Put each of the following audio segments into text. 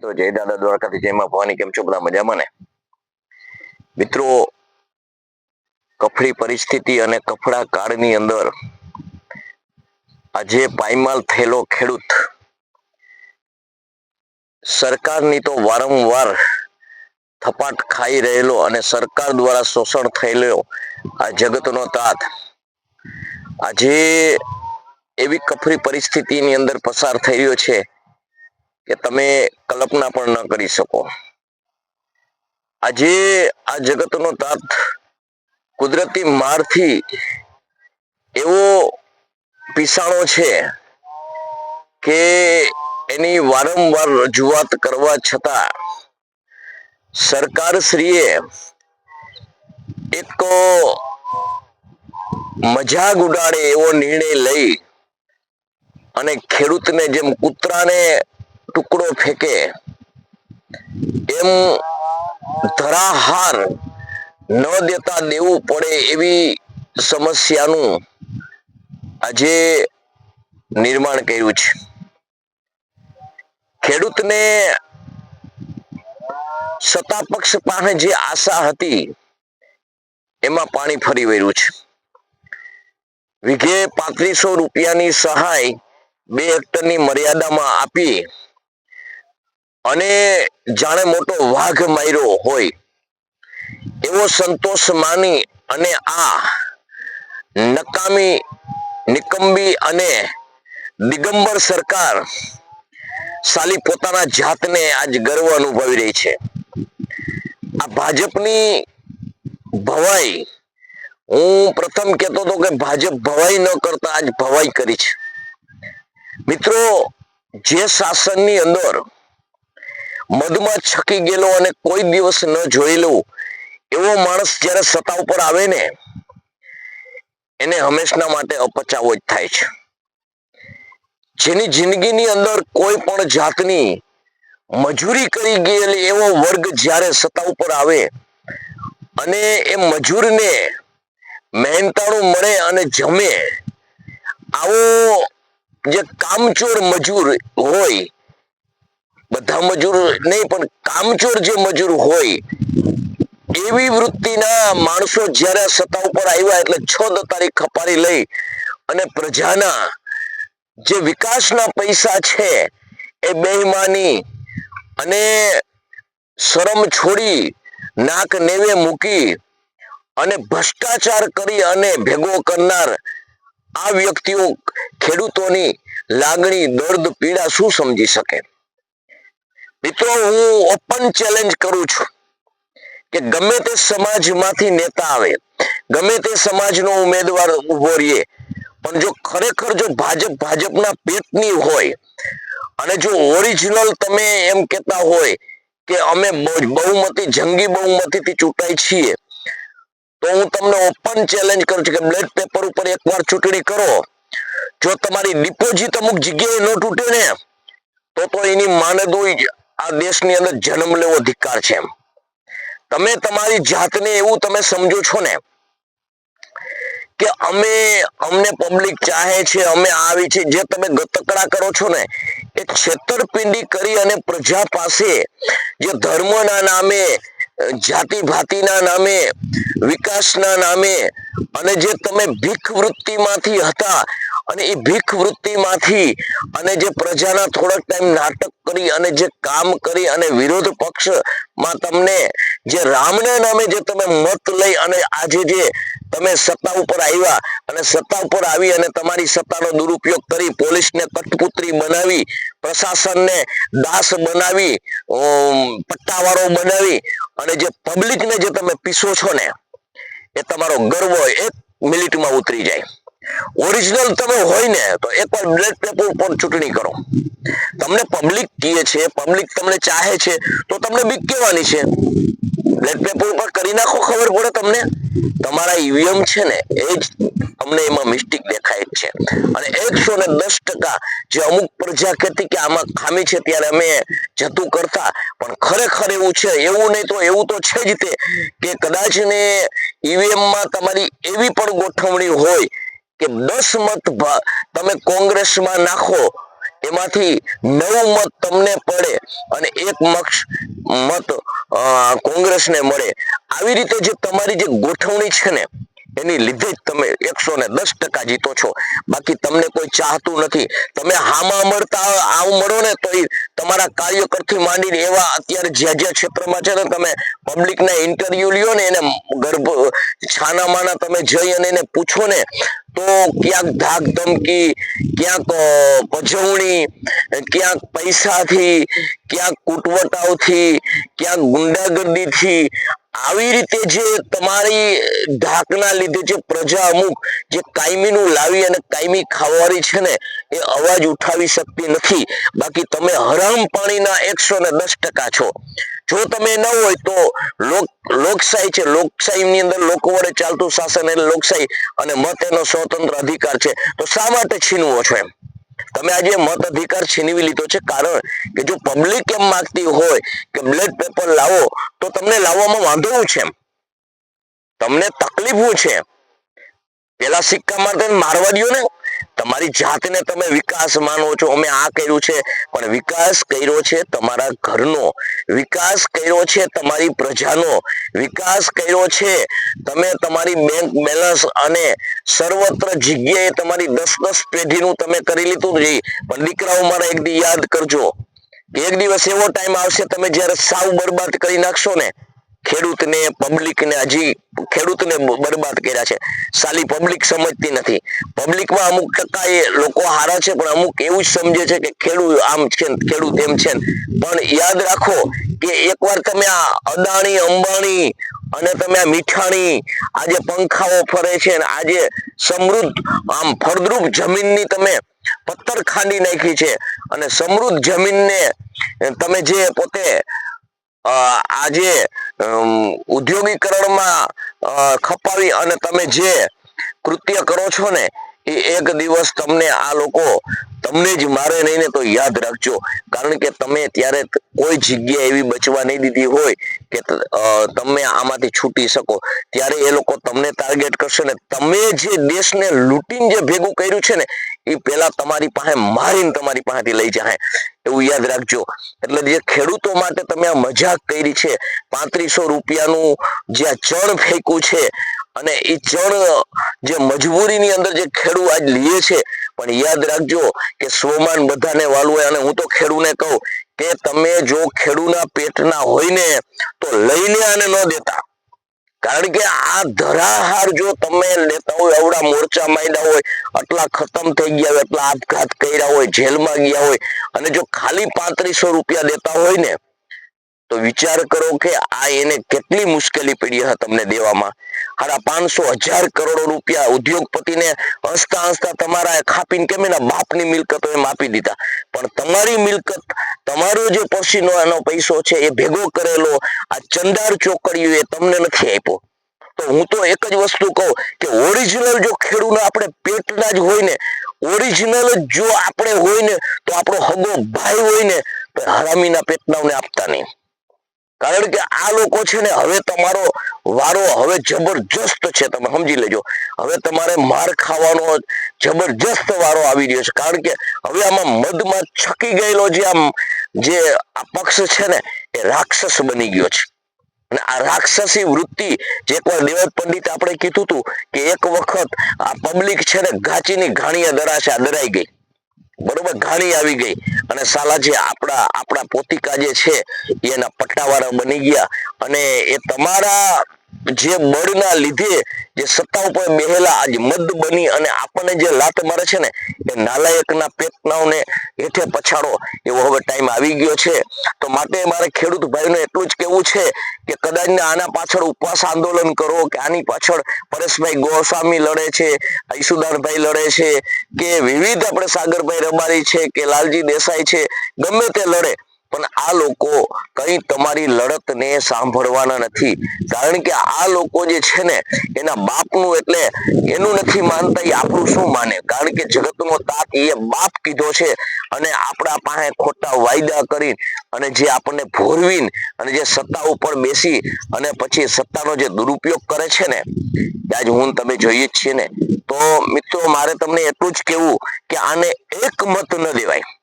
તો જય દાદા દ્વારકાથી જય માં ભવાની કેમ છો? બધા મજામાં ને? મિત્રો કફડી પરિસ્થિતિ અને કફડા કાળની અંદર આજે પાયમાલ થયેલો ખેડૂત. સરકારની તો વારંવાર થપાટ ખાઈ રહેલો અને સરકાર દ્વારા શોષણ થયેલો આ જગતનો તાત. આજે એવી કફરી પરિસ્થિતિની અંદર પસાર થઈ રહ્યો છે કે તમે કલ્પના પણ ન કરી શકો. આજે આ જગતનો તાત કુદરતી મારથી એવો પીસાણો છે કે એની વારંવાર રજૂઆત કરવા છતાં સરકારશ્રીએ એક મજાક ઉડાડે એવો નિર્ણય લઈ અને ખેડૂતને જેમ કૂતરાને ટુકડો ફેંકે, એમ ધરાહાર ન દેતા દેવું પડે એવી સમસ્યાનું આજે નિર્માણ કર્યું છે. ખેડૂતને સત્તા પક્ષ પાસે જે આશા હતી, એમાં પાણી ફરી વળ્યું છે. વીઘે પાંત્રીસો રૂપિયાની સહાય બે હેક્ટરની મર્યાદામાં આપી અને જાણે મોટો વાઘ માર્યો હોય, એવો સંતોષ માની અને આ નકામી નિકંબી અને દિગંબર સરકાર સાલી પોતાના જાતને આજ ગર્વ અનુભવી રહી છે. આ ભાજપની ભવાઈ, હું પ્રથમ કહેતો હતો કે ભાજપ ભવાઈ ન કરતા આજ ભવાઈ કરી છે. મિત્રો, જે શાસનની અંદર મધમાં છકી ગયેલો અને કોઈ દિવસ ન જોયેલો એવો માણસ જ્યારે સત્તા ઉપર આવે ને, એને હંમેશના માટે અપચાવો જ થાય છે. જેની જિંદગીની અંદર કોઈ પણ જાતની મજૂરી કરી ગયેલી એવો વર્ગ જ્યારે સત્તા ઉપર આવે અને એ મજૂરને મહેનતાણું મળે અને જમે, આવો જે કામચોર મજૂર હોય બધા મજૂર નહીં, પણ કામચોર જે મજૂર હોય, એવી વૃત્તિના માણસો જ્યારે સત્તા ઉપર આવ્યા એટલે છ તારીખ ખપારી લઈ અને પ્રજાના જે વિકાસના પૈસા છે, એ બેઈમાની અને શરમ છોડી નાક નેવે મૂકી અને ભ્રષ્ટાચાર કરી અને ભેગો કરનાર આ વ્યક્તિઓ ખેડૂતોની લાગણી, દર્દ, પીડા શું સમજી શકે? મિત્રો, હું ઓપન ચેલેન્જ કરું છું કે ગમે તે સમાજમાંથી નેતા આવે, ગમે તે સમાજનો ઉમેદવાર ઊભો રહીએ, પણ જો ખરેખર જો ભાજપ ભાજપના પેટની હોય અને જો ઓરિજિનલ તમે એમ કહેતા હોય કે અમે બહુમતી, જંગી બહુમતીથી ચૂંટાઈ છીએ, તો હું તમને ઓપન ચેલેન્જ કરું છું કે બ્લેડ પેપર ઉપર એકવાર ચૂંટણી કરો. જો તમારી ડિપોઝિટ અમુક જગ્યાએ ન તૂટે ને, તો તો એની માનદોઈ આ દેશની અંદર જન્મ લેવો ધિક્કાર છે એમ. તમે તમારી જાતને એવું તમે સમજો છો ને કે અમે, અમને પબ્લિક ચાહે છે, અમે આવી છે, જે તમે ગતકડા કરો છો ને, એ છેતરપિંડી કરી અને પ્રજા પાસે જે ધર્મના નામે જાતિ ભાતિના નામે, વિકાસના નામે અને જે તમે ભીખ વૃત્તિમાંથી હતા અને એ ભીખ વૃત્તિમાંથી અને જે પ્રજાના થોડાક ટાઈમ નાટક કરી અને જે કામ કરી અને વિરોધ પક્ષમાં તમને જે રામના નામે જે તમે મત લઈ અને આજે જે તમે સત્તા ઉપર આવ્યા અને સત્તા ઉપર આવી અને તમારી સત્તાનો દુરુપયોગ કરી પોલીસને કઠપુતરી બનાવી, પ્રશાસનને દાસ બનાવી પટ્ટાવાળો બનાવી અને જે પબ્લિકને જે તમે પીસો છો ને, એ તમારો ગર્વ એક મિનિટમાં ઉતરી જાય. ઓરિજિનલ તમે હોય ને, તો એકવાર બ્લેક પેપર ઉપર ચૂંટણી કરો. તમને પબ્લિક કીએ છે પબ્લિક તમને ચાહે છે, તો તમને બીક કહેવાની છે? બ્લેક પેપર ઉપર કરી નાખો ખબર પડે તમને? તમારા ઈવીએમ છે ને, એ જ અમને એમાં મિસ્ટેક દેખાય છે. અને એકસો ને દસ ટકા જે અમુક પ્રજા કહેતી કે આમાં ખામી છે ત્યારે અમે જતું કરતા, પણ ખરેખર એવું છે, એવું નહીં તો એવું તો છે જ તે, કે કદાચ ને ઈવીએમમાં તમારી એવી પણ ગોઠવણી હોય કે દસ મત તમે કોંગ્રેસમાં નાખો, એમાંથી નવ મત તમને પડે અને એક મક્ષ મત કોંગ્રેસને મળે. આવી રીતે જે તમારી જે ગોઠવણી છે ને એની લીધે જ તમે એકસો ને દસ ટકા જીતો છો. બાકી તમને કોઈ ચાહતું નથી. તમે હામાં મળતા આવ મળો ને તો તમારા કાર્યકરથી માંડીને એવા અત્યારે જ્યાં જ્યાં ક્ષેત્રમાં છે ને તમે પબ્લિક ના ઇન્ટરવ્યુ લ્યો ને એને ગર્ભ છાનામાના તમે જઈ અને એને પૂછો ને તો ક્યાંક ધાક ધમકી, ક્યાંક પજવણી ક્યાંક પૈસાથી, ક્યાંક કુટવટાવથી ક્યાંક ગુંડાગર્દીથી આવી રીતે જે તમારી ઢાકના લીધે જે પ્રજા અમુક જે કાયમીનું લાવી અને કાયમી ખાવાની છે ને, એ અવાજ ઉઠાવી શકતી નથી. બાકી તમે હરામ પાણીના એકસો ને દસ ટકા છો. જો તમે ન હોય તો લોક, લોકશાહી છે. લોકશાહીની અંદર લોકો વડે ચાલતું શાસન એટલે લોકશાહી અને મત એનો સ્વતંત્ર અધિકાર છે. તો શા માટે છીનવો છો એમ? તમે આજે મત અધિકાર છીનવી લીધો છે. કારણ કે જો પબ્લિક એમ માંગતી હોય કે બ્લેડ પેપર લાવો, તો તમને લાવવામાં વાંધો છે તમને તકલીફ છે પેલા સિક્કા મારતા મારવા દો ને તમારી જાતને તમે વિકાસ માનો છો. અમે આ કર્યું છે, પણ વિકાસ કર્યો છે તમારા ઘરનો. વિકાસ કર્યો છે તમારી પ્રજાનો. વિકાસ કર્યો છે તમે તમારી બેંક બેલેન્સ અને સર્વત્ર જગ્યાએ તમારી દસ દસ પેઢીનું તમે કરી લીધું નથી પણ દીકરાઓ મારા એક દી યાદ કરજો. એક દિવસ એવો ટાઈમ આવશે, તમે જ્યારે સાવ બરબાદ કરી નાખશો ને ખેડૂતને પબ્લિકને હજી ખેડૂતને બરબાદ કર્યા છે. સાલી પબ્લિક સમજતી નથી. પબ્લિકમાં અમુક ટકા એ લોકો હારા છે, પણ અમુક એવું જ સમજે છે કે ખેડૂત આમ છે ખેડૂત એમ છે પણ યાદ રાખો કે એકવાર તમે આ અદાણી, અંબાણી અને તમે આ મીઠાણી, આજે પંખાઓ ફરે છે આજે સમૃદ્ધ, આમ ફળદ્રુપ જમીનની તમે પથ્થર ખાંડી નાખી છે. અને સમૃદ્ધ જમીનને તમે જે પોતે આજે ઉદ્યોગીકરણમાં ખપાવી અને તમે જે કૃત્ય કરો છો ને, એ એક દિવસ તમને આ લોકો તમને જ મારે નહીં ને તો યાદ રાખજો. કારણ કે તમે ત્યારે કોઈ જગ્યા એવી બચવા નહીં દીધી હોય કે તમે આમાંથી છૂટી શકો. ત્યારે એ લોકો તમને ટાર્ગેટ કરશે ને તમે જે દેશને લૂંટીને જે ભેગું કર્યું છે ને એ પેલા તમારી પાસે મારીને તમારી પાસેથી લઈ જાય એવું યાદ રાખજો. એટલે જે ખેડૂતો માટે તમે આ મજાક કરી છે, પાંત્રીસો રૂપિયાનું જે આ ચણ ફેંક્યું છે, અને એ ચણ જે મજબૂરીની અંદર જે ખેડૂત આજ લીએ છે, પણ યાદ રાખજો કે સ્વમાન બધાને વાલું હોય, અને હું તો ખેડૂને કહું કે તમે જો ખેડૂના પેટના હોય ને, તો લઈને આને ન દેતા. કારણ કે આ ધરાહાર જો તમે લેતા હોય એવડા મોરચા માંડ્યા હોય, આટલા ખતમ થઈ ગયા હોય એટલા આપઘાત કર્યા હોય, જેલમાં ગયા હોય, અને જો ખાલી પાંત્રીસો રૂપિયા દેતા હોય ને, તો વિચાર કરો કે આ એને કેટલી મુશ્કેલી પડી તમને દેવામાં. હારા પાંચસો હજાર કરોડો રૂપિયા ઉદ્યોગપતિને હસતા હસતા તમારા ખાપીને કેમ એના બાપની મિલકતો એમ આપી દીધા? પણ તમારી મિલકત, તમારો જે પસીનો એનો પૈસો છે એ ભેગો કરેલો આ ચંદાર ચોકડીઓ એ તમને નથી આપ્યો. તો હું તો એક જ વસ્તુ કહું કે ઓરિજિનલ જો ખેડૂત આપણે પેટના જ હોય ને ઓરિજિનલ જ જો આપણે હોય ને તો આપણો હગો ભાઈ હોય ને તો હરામીના પેટનાઓને આપતા નહીં. કારણ કે આ લોકો છે ને હવે તમારો વારો હવે જબરજસ્ત છે તમે સમજી લેજો. હવે તમારે માર ખાવાનો જબરજસ્ત વારો આવી રહ્યો છે. કારણ કે હવે આમાં મધમાં છકી ગયેલો જે આમ જે આ પક્ષ છે ને, એ રાક્ષસ બની ગયો છે. અને આ રાક્ષસી વૃત્તિ, જે એકવાર દેવત પંડિત આપણે કીધું હતું કે એક વખત આ પબ્લિક છે ને ઘાચીની ઘાણીએ દરાશે આ દરાઈ ગઈ. બરોબર, ઘાણી આવી ગઈ. અને સાલા જે આપણા આપણા પોતિકા જે છે એના પટ્ટાવાળા બની ગયા. અને એ તમારા જે બળના લીધે જે સત્તા ઉપર બેહેલા આજ મદ બની અને આપણને જે લાત મારે છે ને, એ નાલાયકના પેટનાઓને હેઠે પછાડો. એવો હવે ટાઈમ આવી ગયો છે. તો માટે મારે ખેડૂત ભાઈઓને એટલું જ કેવું છે કે કદાચ આના પાછળ ઉપવાસ આંદોલન કરો, કે આની પાછળ પરેશભાઈ ગોસ્વામી લડે છે ઈસુદાનભાઈ લડે છે, કે વિવિધ આપણે સાગરભાઈ રબારી છે, કે લાલજી દેસાઈ છે, ગમે તે લડે પણ આ લોકો કઈ તમારી લડતને સાંભળવાના નથી. કારણ કે આ લોકો જે છે ને, એના બાપનું એટલે એનું નથી માનતા, એ આપણું શું માને? કારણ કે જગતનો તાત એ બાપ કીધો છે અને આપણા પાસે ખોટા વાયદા કરી અને જે આપણને ભોરવીને અને જે સત્તા ઉપર બેસી અને પછી સત્તાનો જે દુરુપયોગ કરે છે ને આજ હું તમે જોઈએ જ છીએ ને. તો મિત્રો, મારે તમને એટલું જ કહેવું કે આને એક મત ન દેવાય.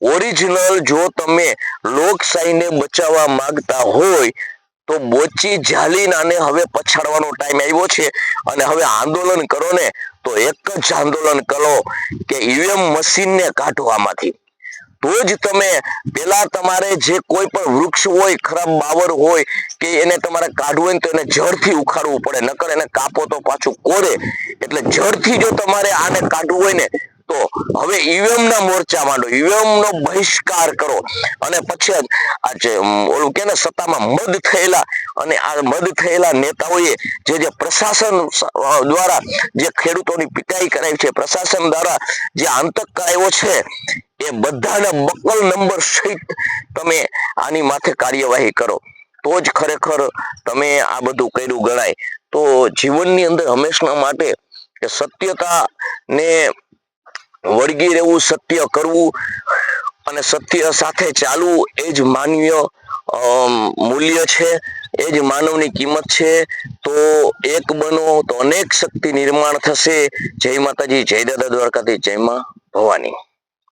ઓરિજિનલ જો તમે લોકશાહીને બચાવવા માંગતા હોય, તો બોચી જાલીનાને હવે પછાડવાનો ટાઈમ આવ્યો છે. અને હવે આંદોલન કરો ને, તો એક જ આંદોલન કરો કે ઈવીએમ મશીનને કાઢો તો જ તમે પેલા તમારે જે કોઈ પણ વૃક્ષ હોય, ખરાબ બાવર હોય, કે એને તમારે કાઢવું હોય તો એને જળથી ઉખાડવું પડે. નકર એને કાપો તો પાછું કોરે. એટલે જળથી જો તમારે આને કાઢવું હોય ને તો હવે ઈવીએમ ના મોરચા માંડો. ઈવીએમ નો બહિષ્કાર કરો. અને પછી આ- જે ઓલું કે સત્તામાં મદ થયેલા અને આ મદ થયેલા નેતાઓએ જે જે પ્રશાસન દ્વારા જે ખેડૂતોની પિટાઈ કરાવી છે, પ્રશાસન દ્વારા જે આંતક કરાયો છે, એ બધાના બકલ નંબર સહિત તમે આની માથે કાર્યવાહી કરો. તો જ ખરેખર તમે આ બધું કર્યું ગણાય. તો જીવનની અંદર હંમેશા માટે કે સત્યતા ને વળગી રહેવું, સત્ય કરવું અને સત્ય સાથે ચાલવું એ જ માનવીય મૂલ્ય છે, એ જ માનવની કિંમત છે. તો એક બનો, તો અનેક શક્તિ નિર્માણ થશે. જય માતાજી, જય દાદા દ્વારકાથી જય માં ભવાની.